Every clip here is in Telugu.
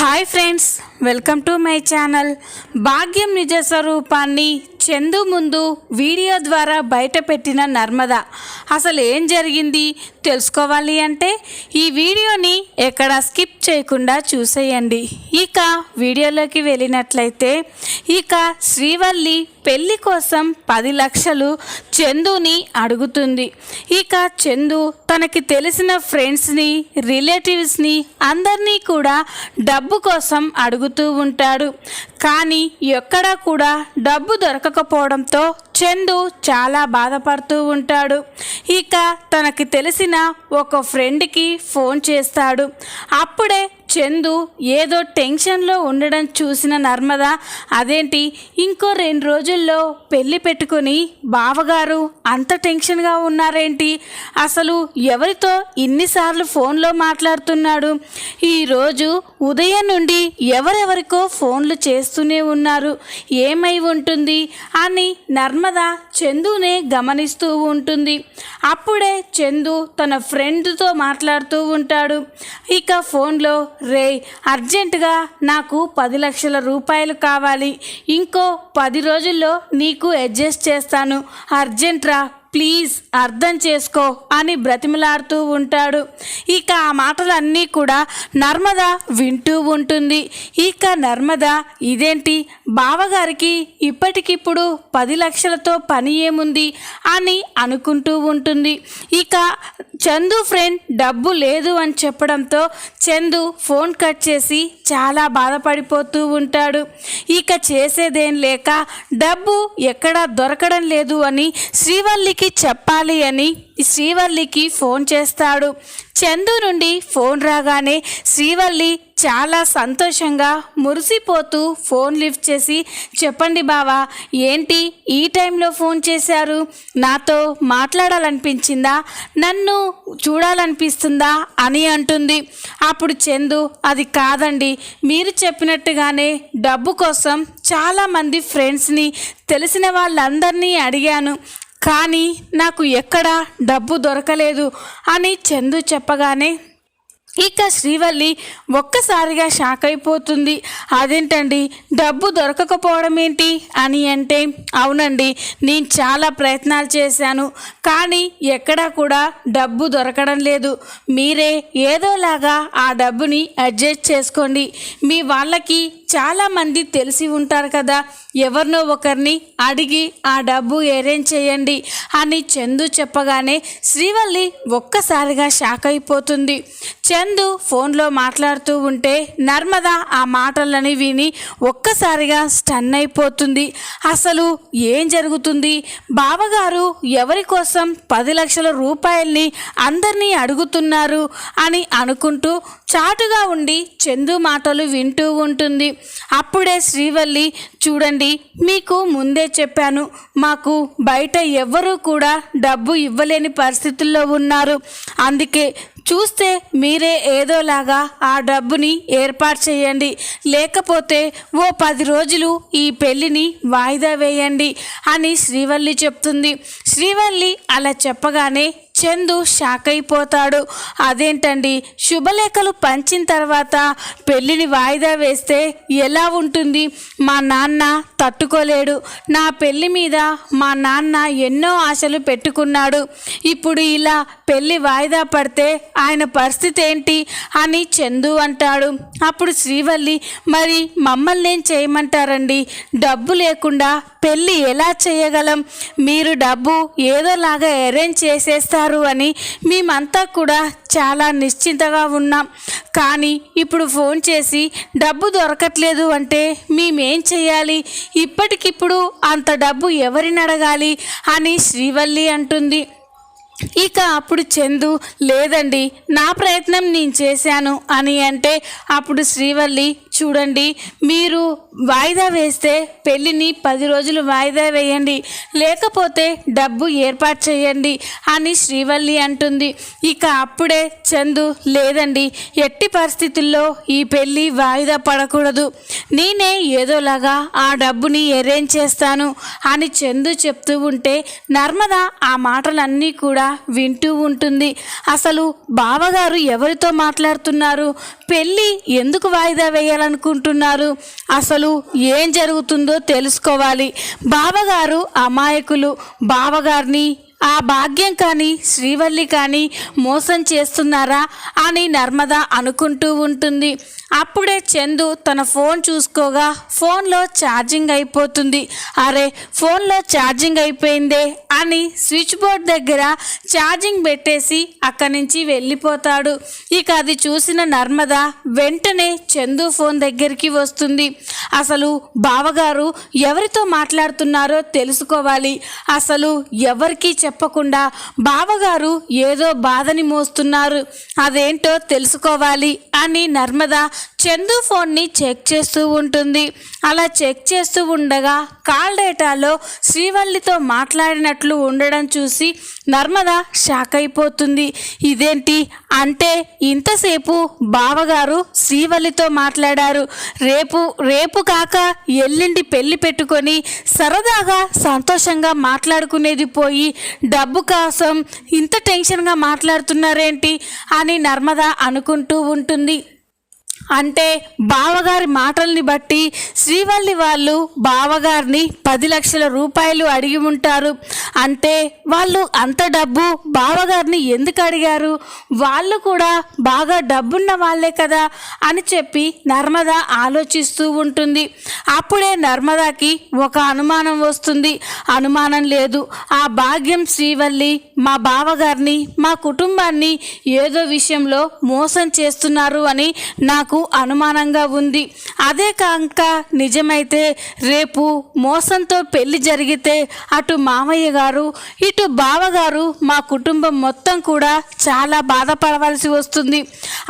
Hi friends welcome to my channel. భాగ్యం నిజ స్వరూపాన్ని చందు ముందు వీడియో ద్వారా బయట పెట్టిన నర్మద. అసలు ఏం జరిగింది? తెలుసుకోవాలి అంటే ఈ వీడియోని ఎక్కడ స్కిప్ చేయకుండా చూసేయండి. ఇక వీడియోలోకి వెళ్ళినట్లయితే ఇక శ్రీవల్లి పెళ్ళి కోసం పది లక్షలు చందుని అడుగుతుంది. ఇక చందు తనకి తెలిసిన ఫ్రెండ్స్ని రిలేటివ్స్ని అందరినీ కూడా డబ్బు కోసం అడుగుతూ ఉంటాడు. కానీ ఎక్కడా కూడా డబ్బు దొరకకపోవడంతో చందు చాలా బాధపడుతూ ఉంటాడు. ఇక తనకి తెలిసిన ఒక ఫ్రెండ్కి ఫోన్ చేస్తాడు. అప్పుడే చందు ఏదో టెన్షన్లో ఉండడం చూసిన నర్మద అదేంటి? ఇంకో రెండు రోజుల్లో పెళ్ళి పెట్టుకొని బావగారు అంత టెన్షన్గా ఉన్నారేంటి? అసలు ఎవరితో ఇన్నిసార్లు ఫోన్లో మాట్లాడుతున్నాడు? ఈరోజు ఉదయం నుండి ఎవరెవరికో ఫోన్లు చేస్తూనే ఉన్నారు. ఏమై ఉంటుంది? అని నర్మద చందునే గమనిస్తూ ఉంటుంది. అప్పుడే చందు తన ఫ్రెండ్తో మాట్లాడుతూ ఉంటాడు. ఇక ఫోన్లో రే అర్జెంటుగా నాకు పది లక్షల రూపాయలు కావాలి. ఇంకో పది రోజుల్లో నీకు అడ్జస్ట్ చేస్తాను. అర్జెంట్ రా. ప్లీజ్ అర్థం చేసుకో అని బ్రతిమలాడుతూ ఉంటాడు. ఇక ఆ మాటలన్నీ కూడా నర్మద వింటూ ఉంటుంది. ఇక నర్మద ఇదేంటి? బావగారికి ఇప్పటికిప్పుడు పది లక్షలతో పని ఏముంది? అని అనుకుంటూ ఉంటుంది. ఇక చందు ఫ్రెండ్ డబ్బు లేదు అని చెప్పడంతో చందు ఫోన్ కట్ చేసి చాలా బాధపడిపోతూ ఉంటాడు. ఇక చేసేదేం లేక డబ్బు ఎక్కడా దొరకడం లేదు అని శ్రీవల్లికి చెప్పాలి అని శ్రీవల్లికి ఫోన్ చేస్తాడు. చందు నుండి ఫోన్ రాగానే శ్రీవల్లి చాలా సంతోషంగా మురిసిపోతూ ఫోన్ లిఫ్ట్ చేసి చెప్పండి బావా ఏంటి ఈ టైంలో ఫోన్ చేశారు? నాతో మాట్లాడాలనిపించిందా? నన్ను చూడాలనిపిస్తుందా? అని అంటుంది. అప్పుడు చందు అది కాదండి మీరు చెప్పినట్టుగానే డబ్బు కోసం చాలామంది ఫ్రెండ్స్ని తెలిసిన వాళ్ళందరినీ అడిగాను. కానీ నాకు ఎక్కడా డబ్బు దొరకలేదు అని చందు చెప్పగానే ఇక శ్రీవల్లి ఒక్కసారిగా షాక్ అయిపోతుంది. అదేంటండి? డబ్బు దొరకకపోవడం ఏంటి? అని అంటే అవునండి నేను చాలా ప్రయత్నాలు చేశాను. కానీ ఎక్కడా కూడా డబ్బు దొరకడం లేదు. మీరే ఏదోలాగా ఆ డబ్బుని అడ్జస్ట్ చేసుకోండి. మీ వాళ్ళకి చాలామంది తెలిసి ఉంటారు కదా. ఎవరినో ఒకరిని అడిగి ఆ డబ్బు అరేంజ్ చేయండి అని చందు చెప్పగానే శ్రీవల్లి ఒక్కసారిగా షాక్ అయిపోతుంది. చందు ఫోన్లో మాట్లాడుతూ ఉంటే నర్మద ఆ మాటలని విని ఒక్కసారిగా స్టన్ అయిపోతుంది. అసలు ఏం జరుగుతుంది? బావగారు ఎవరి కోసం పది లక్షల రూపాయల్ని అందరినీ అడుగుతున్నారు అని అనుకుంటూ చాటుగా ఉండి చందు మాటలు వింటూ ఉంటుంది. అప్పుడే శ్రీవల్లి చూడండి మీకు ముందే చెప్పాను. మాకు బయట ఎవ్వరూ కూడా డబ్బు ఇవ్వలేని పరిస్థితుల్లో ఉన్నారు. అందుకే చూస్తే మీరే ఏదోలాగా ఆ డబ్బుని ఏర్పాటు చేయండి. లేకపోతే ఓ పది రోజులు ఈ పెళ్ళిని వాయిదా వేయండి అని శ్రీవల్లి చెప్తుంది. శ్రీవల్లి అలా చెప్పగానే చందు షాక్ అయిపోతాడు. అదేంటండి? శుభలేఖలు పంచిన తర్వాత పెళ్ళిని వాయిదా వేస్తే ఎలా ఉంటుంది? మా నాన్న తట్టుకోలేడు. నా పెళ్ళి మీద మా నాన్న ఎన్నో ఆశలు పెట్టుకున్నాడు. ఇప్పుడు ఇలా పెళ్ళి వాయిదా పడితే ఆయన పరిస్థితి ఏంటి అని చందు అంటాడు. అప్పుడు శ్రీవల్లి మరి మమ్మల్ని ఏం చేయమంటారండి? డబ్బు లేకుండా పెళ్ళి ఎలా చేయగలం? మీరు డబ్బు ఏదోలాగా అరేంజ్ చేసేస్తారు. అని మేమంతా కూడా చాలా నిశ్చింతగా ఉన్నాం. కానీ ఇప్పుడు ఫోన్ చేసి డబ్బు దొరకట్లేదు అంటే మేమేం చేయాలి? ఇప్పటికిప్పుడు అంత డబ్బు ఎవరిని అడగాలి అని శ్రీవల్లి అంటుంది. ఇక అప్పుడు చందు లేదండి నా ప్రయత్నం నేను చేశాను అని అంటే అప్పుడు శ్రీవల్లి చూడండి. మీరు వాయిదా వేస్తే పెళ్ళిని పది రోజులు వాయిదా వేయండి. లేకపోతే డబ్బు ఏర్పాటు చేయండి అని శ్రీవల్లి అంటుంది. ఇక అప్పుడే చందు లేదండి ఎట్టి పరిస్థితుల్లో ఈ పెళ్ళి వాయిదా పడకూడదు. నేనే ఏదోలాగా ఆ డబ్బుని అరేంజ్ చేస్తాను అని చందు చెప్తూ ఉంటే నర్మద ఆ మాటలన్నీ కూడా వింటూ ఉంటుంది. అసలు బావగారు ఎవరితో మాట్లాడుతున్నారు? పెళ్ళి ఎందుకు వాయిదా అనుకుంటున్నారు అసలు ఏం జరుగుతుందో తెలుసుకోవాలి. బావగారు అమాయకులు బావగారిని ఆ భాగ్యం కానీ శ్రీవల్లి కానీ మోసం చేస్తున్నారా అని నర్మద అనుకుంటూ ఉంటుంది. అప్పుడే చందు తన ఫోన్ చూసుకోగా ఫోన్లో ఛార్జింగ్ అయిపోతుంది. అరే ఫోన్లో ఛార్జింగ్ అయిపోయిందే అని స్విచ్ బోర్డ్ దగ్గర ఛార్జింగ్ పెట్టేసి అక్కడి నుంచి వెళ్ళిపోతాడు. ఇక అది చూసిన నర్మద వెంటనే చందు ఫోన్ దగ్గరికి వస్తుంది. అసలు బావగారు ఎవరితో మాట్లాడుతున్నారో తెలుసుకోవాలి. అసలు ఎవరికి చెప్ చెప్పకుండా బావగారు ఏదో బాధని మోస్తున్నారు. అదేంటో తెలుసుకోవాలి అని నర్మద చందు ఫోన్ని చెక్ చేస్తూ ఉంటుంది. అలా చెక్ చేస్తూ ఉండగా కాల్ డేటాలో శ్రీవల్లితో మాట్లాడినట్లు ఉండడం చూసి నర్మద షాక్ అయిపోతుంది. ఇదేంటి? అంటే ఇంతసేపు బావగారు శ్రీవల్లితో మాట్లాడారు. రేపు రేపు కాక ఎల్లుండి పెళ్ళి పెట్టుకొని సరదాగా సంతోషంగా మాట్లాడుకునేది పోయి డబ్బు కోసం ఇంత టెన్షన్గా మాట్లాడుతున్నారేంటి? అని నర్మద అనుకుంటూ ఉంటుంది. అంటే బావగారి మాటల్ని బట్టి శ్రీవల్లి వాళ్ళు బావగారిని పది లక్షల రూపాయలు అడిగి ఉంటారు. అంటే వాళ్ళు అంత డబ్బు బావగారిని ఎందుకు అడిగారు? వాళ్ళు కూడా బాగా డబ్బున్న వాళ్ళే కదా అని చెప్పి నర్మద ఆలోచిస్తూ ఉంటుంది. అప్పుడే నర్మదాకి ఒక అనుమానం వస్తుంది. అనుమానం లేదు. ఆ భాగ్యం శ్రీవల్లి మా బావగారిని మా కుటుంబాన్ని ఏదో విషయంలో మోసం చేస్తున్నారు అని నాకు అనుమానంగా ఉంది. అదే కాక నిజమైతే రేపు మోసంతో పెళ్ళి జరిగితే అటు మామయ్య గారు ఇటు బావగారు మా కుటుంబం మొత్తం కూడా చాలా బాధపడవలసి వస్తుంది.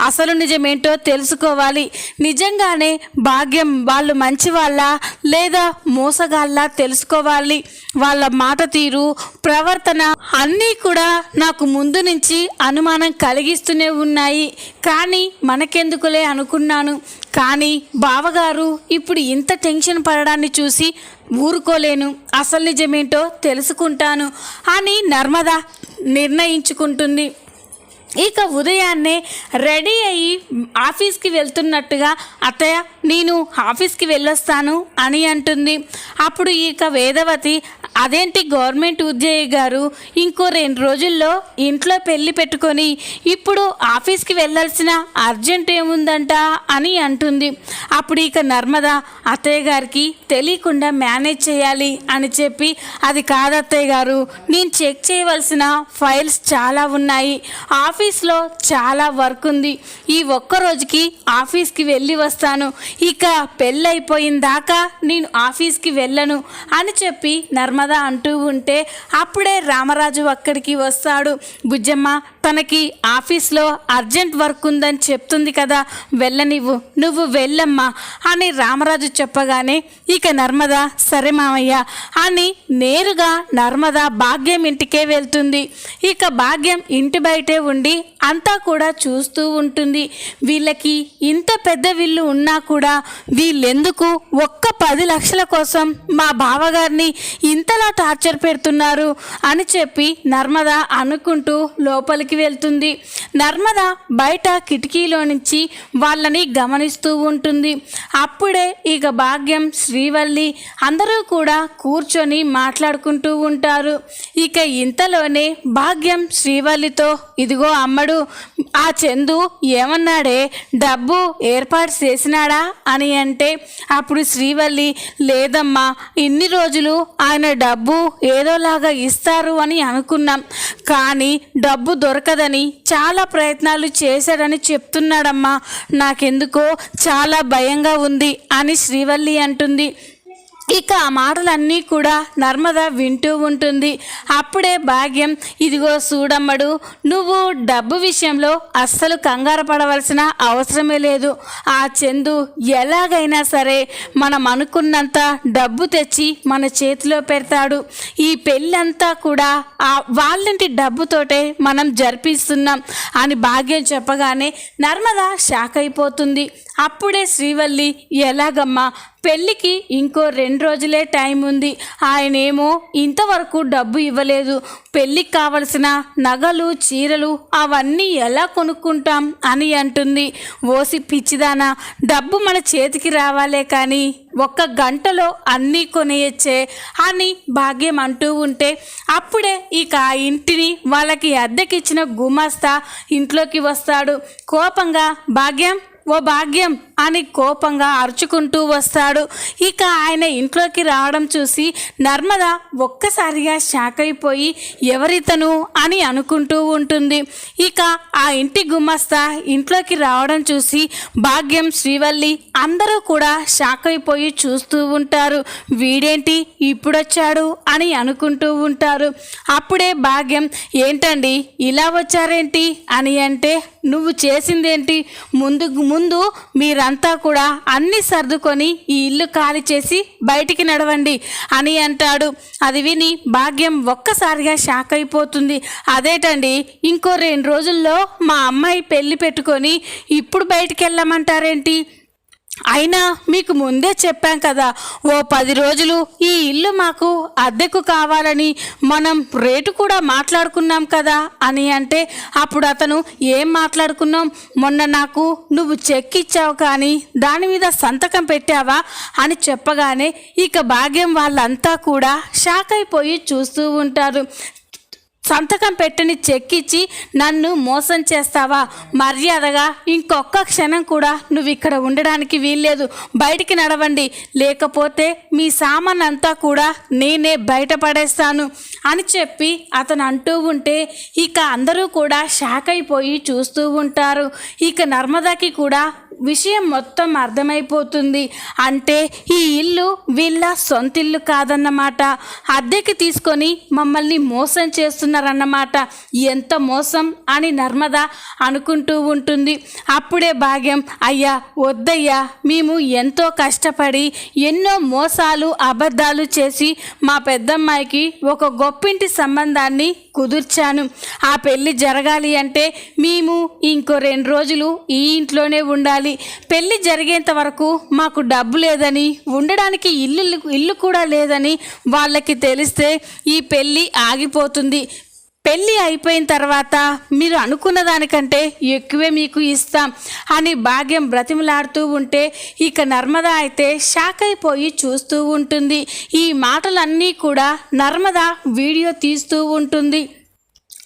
అసలు నిజమేంటో తెలుసుకోవాలి. నిజంగానే భాగ్యం వాళ్ళు మంచి వాళ్ళ లేదా మోసగాళ్ళ తెలుసుకోవాలి. వాళ్ళ మాట తీరు ప్రవర్తన అన్నీ కూడా నాకు ముందు నుంచి అనుమానం కలిగిస్తూనే ఉన్నాయి. కానీ మనకెందుకులే అనుకున్నాను కానీ బావగారు ఇప్పుడు ఇంత టెన్షన్ పడడాన్ని చూసి ఊరుకోలేను. అసలు నిజమేంటో తెలుసుకుంటాను అని నర్మద నిర్ణయించుకుంటుంది. ఇక ఉదయాన్నే రెడీ అయ్యి ఆఫీస్కి వెళ్తున్నట్టుగా అత్తయ్య నేను ఆఫీస్కి వెళ్ళొస్తాను అని అంటుంది. అప్పుడు ఇక వేదవతి అదేంటి గవర్నమెంట్ ఉద్యోగి గారు? ఇంకో రెండు రోజుల్లో ఇంట్లో పెళ్ళి పెట్టుకొని ఇప్పుడు ఆఫీస్కి వెళ్ళాల్సిన అర్జెంట్ ఏముందంట అని అంటుంది. అప్పుడు ఇక నర్మద అత్తయ్య గారికి తెలియకుండా మేనేజ్ చేయాలి అని చెప్పి అది కాదు అత్తయ్య గారు నేను చెక్ చేయవలసిన ఫైల్స్ చాలా ఉన్నాయి. ఆఫీస్లో చాలా వర్క్ ఉంది. ఈ ఒక్క రోజుకి ఆఫీస్కి వెళ్ళి వస్తాను. ఇక పెళ్ళైపోయిన దాకా నేను ఆఫీస్కి వెళ్ళను అని చెప్పి నర్మ నర్మద అంటూ ఉంటే అప్పుడే రామరాజు అక్కడికి వస్తాడు. బుజ్జమ్మ తనకి ఆఫీస్లో అర్జెంట్ వర్క్ ఉందని చెప్తుంది కదా వెళ్ళనివ్వు నువ్వు వెళ్ళమ్మా అని రామరాజు చెప్పగానే ఇక నర్మద సరే మామయ్య అని నేరుగా నర్మద భాగ్యం ఇంటికే వెళ్తుంది. ఇక భాగ్యం ఇంటి బయటే ఉండి అంతా కూడా చూస్తూ ఉంటుంది. వీళ్ళకి ఇంత పెద్ద విల్లు ఉన్నా కూడా వీళ్ళెందుకు ఒక్క పది లక్షల కోసం మా బావగారిని ఇంతలా టార్చర్ పెడుతున్నారు అని చెప్పి నర్మద అనుకుంటూ లోపలికి వెళ్తుంది. నర్మద బయట కిటికీలో నుంచి వాళ్ళని గమనిస్తూ ఉంటుంది. అప్పుడే ఇక భాగ్యం శ్రీవల్లి అందరూ కూడా కూర్చొని మాట్లాడుకుంటూ ఉంటారు. ఇక ఇంతలోనే భాగ్యం శ్రీవల్లితో ఇదిగో అమ్మడు ఆ చందు ఏమన్నాడే? డబ్బు ఏర్పాటు చేసినాడా? అని అంటే అప్పుడు శ్రీవల్లి లేదమ్మా ఇన్ని రోజులు ఆయన డబ్బు ఏదోలాగా ఇస్తారు అని అనుకున్నాం. కానీ డబ్బు దొరకదని చాలా ప్రయత్నాలు చేశాడని చెప్తున్నాడమ్మా. నాకెందుకో చాలా భయంగా ఉంది అని శ్రీవల్లి అంటుంది. ఇక ఆ మాటలన్నీ కూడా నర్మద వింటూ ఉంటుంది. అప్పుడే భాగ్యం ఇదిగో చూడమ్మడు నువ్వు డబ్బు విషయంలో అస్సలు కంగారు పడవలసిన అవసరమే లేదు. ఆ చందు ఎలాగైనా సరే మనం అనుకున్నంత డబ్బు తెచ్చి మన చేతిలో పెడతాడు. ఈ పెళ్ళంతా కూడా ఆ వాళ్ళంటి డబ్బుతోటే మనం జరిపిస్తున్నాం అని భాగ్యం చెప్పగానే నర్మద షాక్ అయిపోతుంది అప్పుడే శ్రీవల్లి ఎలాగమ్మా పెళ్ళికి ఇంకో రెండు రోజులే టైం ఉంది. ఆయనేమో ఇంతవరకు డబ్బు ఇవ్వలేదు. పెళ్ళికి కావలసిన నగలు చీరలు అవన్నీ ఎలా కొనుక్కుంటాం అని అంటుంది. ఓసి పిచ్చిదానా డబ్బు మన చేతికి రావాలే కానీ ఒక్క గంటలో అన్నీ కొనేయచ్చే అని భాగ్యం అంటూ ఉంటే అప్పుడే ఇక ఆ ఇంటిని వాళ్ళకి అద్దెకిచ్చిన గుమాస్తా ఇంట్లోకి వస్తాడు. కోపంగా భాగ్యం ఓ భాగ్యం అని కోపంగా అరుచుకుంటూ వస్తాడు. ఇక ఆయన ఇంట్లోకి రావడం చూసి నర్మద ఒక్కసారిగా షాక్ అయిపోయి ఎవరితను? అని అనుకుంటూ ఉంటుంది. ఇక ఆ ఇంటి గుమస్తా ఇంట్లోకి రావడం చూసి భాగ్యం శ్రీవల్లి అందరూ కూడా షాక్ అయిపోయి చూస్తూ ఉంటారు. వీడేంటి? ఇప్పుడొచ్చాడు అని అనుకుంటూ ఉంటారు. అప్పుడే భాగ్యం ఏంటండి? ఇలా వచ్చారేంటి? అని అంటే నువ్వు చేసిందేంటి? ముందు ముందు మీరంతా కూడా అన్ని సర్దుకొని ఈ ఇల్లు ఖాళీ చేసి బయటికి నడవండి అని అంటాడు. అది విని భాగ్యం ఒక్కసారిగా షాక్ అయిపోతుంది. అదేటండి ఇంకో రెండు రోజుల్లో మా అమ్మాయి పెళ్ళి పెట్టుకొని ఇప్పుడు బయటికి వెళ్ళమంటారేంటి? అయినా మీకు ముందే చెప్పాం కదా ఓ పది రోజులు ఈ ఇల్లు మాకు అద్దెకు కావాలని మనం రేటు కూడా మాట్లాడుకున్నాం కదా అని అంటే అప్పుడు అతను ఏం మాట్లాడుకున్నాం? మొన్న నాకు నువ్వు చెక్ ఇచ్చావు కానీ దాని మీద సంతకం పెట్టావా అని చెప్పగానే ఇక భాగ్యం వాళ్ళంతా కూడా షాక్ అయిపోయి చూస్తూ ఉంటారు. సంతకం పెట్టని చెక్ ఇచ్చి నన్ను మోసం చేస్తావా? మర్యాదగా ఇంకొక క్షణం కూడా నువ్వు ఇక్కడ ఉండడానికి వీల్లేదు. బయటికి నడవండి. లేకపోతే మీ సామాన్ అంతా కూడా నేనే బయటపడేస్తాను అని చెప్పి అతను అంటూ ఉంటే ఇక అందరూ కూడా షాక్ అయిపోయి చూస్తూ ఉంటారు. ఇక నర్మదాకి కూడా విషయం మొత్తం అర్థమైపోతుంది. అంటే ఈ ఇల్లు వీళ్ళ సొంత ఇల్లు కాదన్నమాట. అద్దెకి తీసుకొని మమ్మల్ని మోసం చేస్తున్నారన్నమాట. ఎంత మోసం అని నర్మద అనుకుంటూ ఉంటుంది. అప్పుడే భాగ్యం అయ్యా వద్దయ్యా మేము ఎంతో కష్టపడి ఎన్నో మోసాలు అబద్ధాలు చేసి మా పెద్దమ్మాయికి ఒక గొప్పింటి సంబంధాన్ని కుదుర్చాను. ఆ పెళ్ళి జరగాలి అంటే మేము ఇంకో రెండు రోజులు ఈ ఇంట్లోనే ఉండాలి. పెళ్ళి జరిగేంత వరకు మాకు డబ్బు లేదని ఉండడానికి ఇల్లు ఇల్లు కూడా లేదని వాళ్ళకి తెలిస్తే ఈ పెళ్ళి ఆగిపోతుంది. పెళ్ళి అయిపోయిన తర్వాత మీరు అనుకున్న దానికంటే ఎక్కువే మీకు ఇస్తాం అని భాగ్యం బ్రతిమలాడుతూ ఉంటే ఇక నర్మద అయితే షాక్ అయిపోయి చూస్తూ ఉంటుంది. ఈ మాటలన్నీ కూడా నర్మద వీడియో తీస్తూ ఉంటుంది.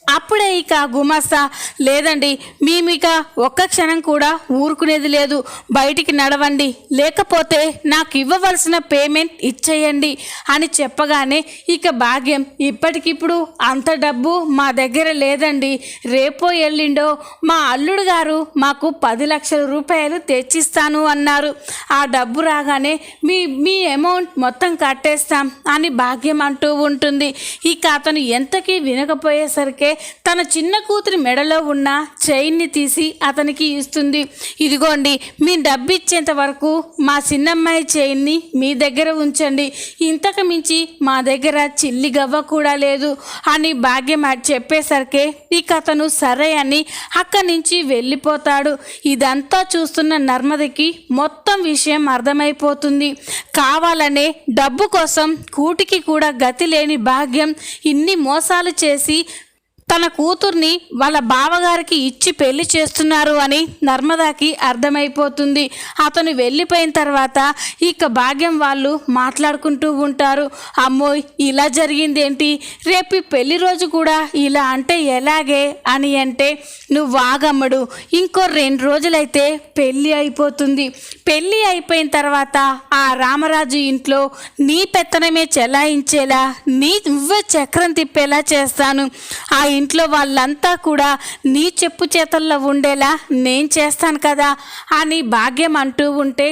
అప్పుడే ఇక గుమాస్తా లేదండి మేము ఇక ఒక్క క్షణం కూడా ఊరుకునేది లేదు. బయటికి నడవండి. లేకపోతే నాకు ఇవ్వవలసిన పేమెంట్ ఇచ్చేయండి అని చెప్పగానే ఇక భాగ్యం ఇప్పటికిప్పుడు అంత డబ్బు మా దగ్గర లేదండి. రేపో ఎల్లిండో మా అల్లుడు గారు మాకు పది లక్షల రూపాయలు తెచ్చిస్తాను అన్నారు. ఆ డబ్బు రాగానే మీ మీ అమౌంట్ మొత్తం కట్టేస్తాం అని భాగ్యం అంటూ ఉంటుంది. ఇక అతను ఎంతకీ వినకపోయేసరికి తన చిన్న కూతురి మెడలో ఉన్న చైన్ని తీసి అతనికి ఇస్తుంది. ఇదిగోండి మీ డబ్బిచ్చేంత వరకు మా చిన్నమ్మాయి చైన్ని మీ దగ్గర ఉంచండి. ఇంతకు మించి మా దగ్గర చిల్లి గవ్వ కూడా లేదు అని భాగ్యం అది చెప్పేసరికి ఇక అతను సరే అని అక్కడి నుంచి వెళ్ళిపోతాడు. ఇదంతా చూస్తున్న నర్మదకి మొత్తం విషయం అర్థమైపోతుంది. కావాలనే డబ్బు కోసం కూటికి కూడా గతి లేని భాగ్యం ఇన్ని మోసాలు చేసి తన కూతుర్ని వాళ్ళ బావగారికి ఇచ్చి పెళ్ళి చేస్తున్నారు అని నర్మదాకి అర్థమైపోతుంది. అతను వెళ్ళిపోయిన తర్వాత ఇక భాగ్యం వాళ్ళు మాట్లాడుకుంటూ ఉంటారు. అమ్మో ఇలా జరిగిందేంటి? రేపు పెళ్ళి రోజు కూడా ఇలా అంటే ఎలాగే అని అంటే నువ్వు ఆగమ్మడు. ఇంకో రెండు రోజులైతే పెళ్ళి అయిపోతుంది. పెళ్ళి అయిపోయిన తర్వాత ఆ రామరాజు ఇంట్లో నీ పెత్తనమే చెలాయించేలా నీ నువ్వే చక్రం తిప్పేలా చేస్తాను. ఆ ఇంట్లో వాళ్ళంతా కూడా నీ చెప్పు చేతల్లో ఉండేలా నేను చేస్తాను కదా అని భాగ్యం అంటూ ఉంటే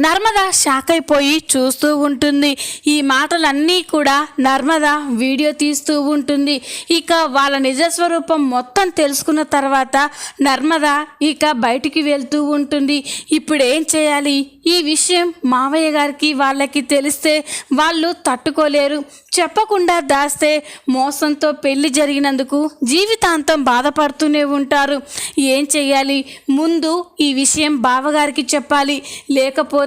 నర్మద షాక్ అయిపోయి చూస్తూ ఉంటుంది. ఈ మాటలన్నీ కూడా నర్మద వీడియో తీస్తూ ఉంటుంది. ఇక వాళ్ళ నిజస్వరూపం మొత్తం తెలుసుకున్న తర్వాత నర్మద ఇక బయటికి వెళ్తూ ఉంటుంది. ఇప్పుడు ఏం చేయాలి? ఈ విషయం మావయ్య గారికి వాళ్ళకి తెలిస్తే వాళ్ళు తట్టుకోలేరు. చెప్పకుండా దాస్తే మోసంతో పెళ్ళి జరిగినందుకు జీవితాంతం బాధపడుతూనే ఉంటారు. ఏం చేయాలి? ముందు ఈ విషయం బావగారికి చెప్పాలి. లేకపోతే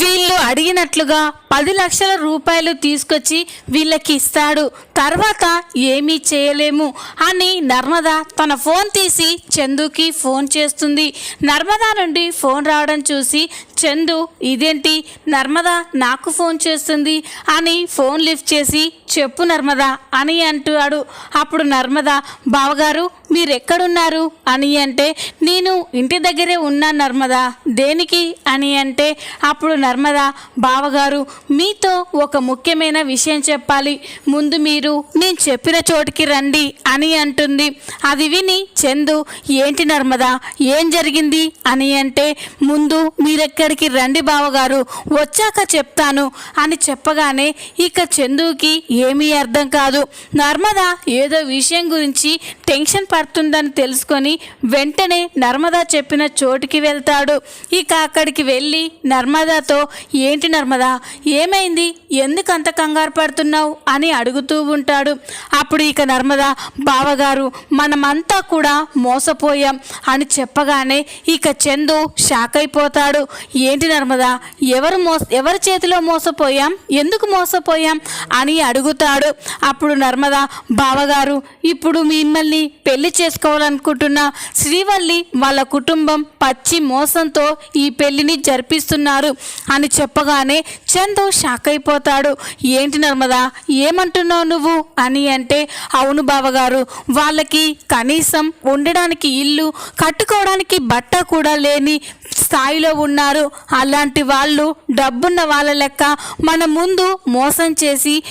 వీళ్ళు అడిగినట్లుగా పది లక్షల రూపాయలు తీసుకొచ్చి వీళ్ళకి ఇస్తాడు. తర్వాత ఏమీ చేయలేము అని నర్మద తన ఫోన్ తీసి చందుకి ఫోన్ చేస్తుంది. నర్మదా నుండి ఫోన్ రావడం చూసి చందు ఇదేంటి? నర్మద నాకు ఫోన్ చేస్తుంది అని ఫోన్ లిఫ్ట్ చేసి చెప్పు నర్మద అని అంటాడు అప్పుడు నర్మద బావగారు మీరెక్కడున్నారు? అని అంటే నేను ఇంటి దగ్గరే ఉన్నా నర్మదా. దేనికి? అని అంటే అప్పుడు నర్మద బావగారు మీతో ఒక ముఖ్యమైన విషయం చెప్పాలి. ముందు మీరు నేను చెప్పిన చోటికి రండి అని అంటుంది. అది విని చందు ఏంటి నర్మద ఏం జరిగింది? అని అంటే ముందు మీరెక్కడికి రండి బావగారు వచ్చాక చెప్తాను అని చెప్పగానే ఇక చందుకి ఏమీ అర్థం కాదు. నర్మద ఏదో విషయం గురించి టెన్షన్ పడుతుందని తెలుసుకొని వెంటనే నర్మదా చెప్పిన చోటుకి వెళ్తాడు. ఇక అక్కడికి వెళ్ళి నర్మదాతో ఏంటి నర్మదా ఏమైంది? ఎందుకు అంత కంగారు పడుతున్నావు? అని అడుగుతూ ఉంటాడు. అప్పుడు ఇక నర్మదా బావగారు మనమంతా కూడా మోసపోయాం అని చెప్పగానే ఇక చందు షాక్ అయిపోతాడు. ఏంటి నర్మదా ఎవరు మోస ఎవరి చేతిలో మోసపోయాం? ఎందుకు మోసపోయాం? అని అడుగుతాడు. అప్పుడు నర్మదా బావగారు ఇప్పుడు మిమ్మల్ని పెళ్ళి చేసుకోవాలనుకుంటున్న శ్రీవల్లి వాళ్ళ కుటుంబం పచ్చి మోసంతో ఈ పెళ్ళిని జరిపిస్తున్నారు అని చెప్పగానే చందు షాక్ అయిపోతాడు. ఏంటి నర్మదా ఏమంటున్నావు నువ్వు? అని అంటే అవును బావగారు వాళ్ళకి కనీసం ఉండడానికి ఇల్లు కట్టుకోవడానికి బట్ట కూడా లేని స్థాయిలో ఉన్నారు. అలాంటి వాళ్ళు డబ్బున్న వాళ్ళ లెక్క మన ముందు మోసం చేసి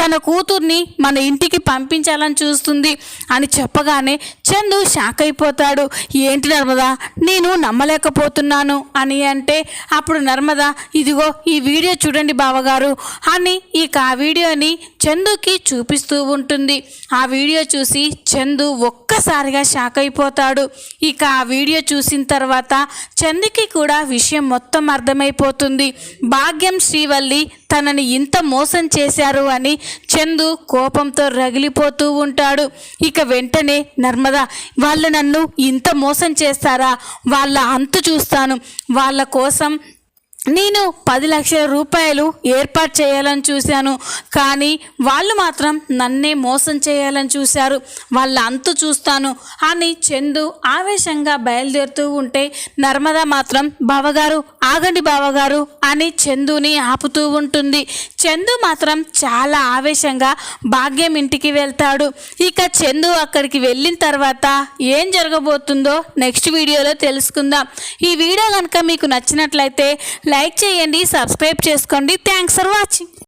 తన కూతుర్ని మన ఇంటికి పంపించాలని చూస్తుంది అని చెప్పగానే చందు షాక్ అయిపోతాడు. ఏంటి నర్మదా? నేను నమ్మలేకపోతున్నాను అని అంటే అప్పుడు నర్మద ఇదిగో ఈ వీడియో చూడండి బావగారు అని ఇక ఆ వీడియోని చందుకి చూపిస్తూ ఉంటుంది. ఆ వీడియో చూసి చందు ఒక్కసారిగా షాక్ అయిపోతాడు. ఇక ఆ వీడియో చూసిన తర్వాత చందుకి కూడా విషయం మొత్తం అర్థమైపోతుంది. భాగ్యం శ్రీవల్లి తనని ఇంత మోసం చేశారు అని చందు కోపంతో రగిలిపోతూ ఉంటాడు. ఇక వెంటనే నర్మద వాళ్ళు నన్ను ఇంత మోసం చేస్తారా? వాళ్ళ అంతు చూస్తాను. వాళ్ళ కోసం నేను పది లక్షల రూపాయలు ఏర్పాటు చేయాలని చూశాను కానీ వాళ్ళు మాత్రం నన్నే మోసం చేయాలని చూశారు. వాళ్ళ అంతు చూస్తాను అని చందు ఆవేశంగా బయలుదేరుతూ ఉంటే నర్మద మాత్రం బావగారు ఆగండి బావగారు అని చందుని ఆపుతూ ఉంటుంది. చందు మాత్రం చాలా ఆవేశంగా భాగ్యం ఇంటికి వెళ్తాడు. ఇక చందు అక్కడికి వెళ్ళిన తర్వాత ఏం జరగబోతుందో నెక్స్ట్ వీడియోలో తెలుసుకుందాం. ఈ వీడియో కనుక మీకు నచ్చినట్లయితే లైక్ చేయండి సబ్స్క్రైబ్ చేసుకోండి. Thanks for watching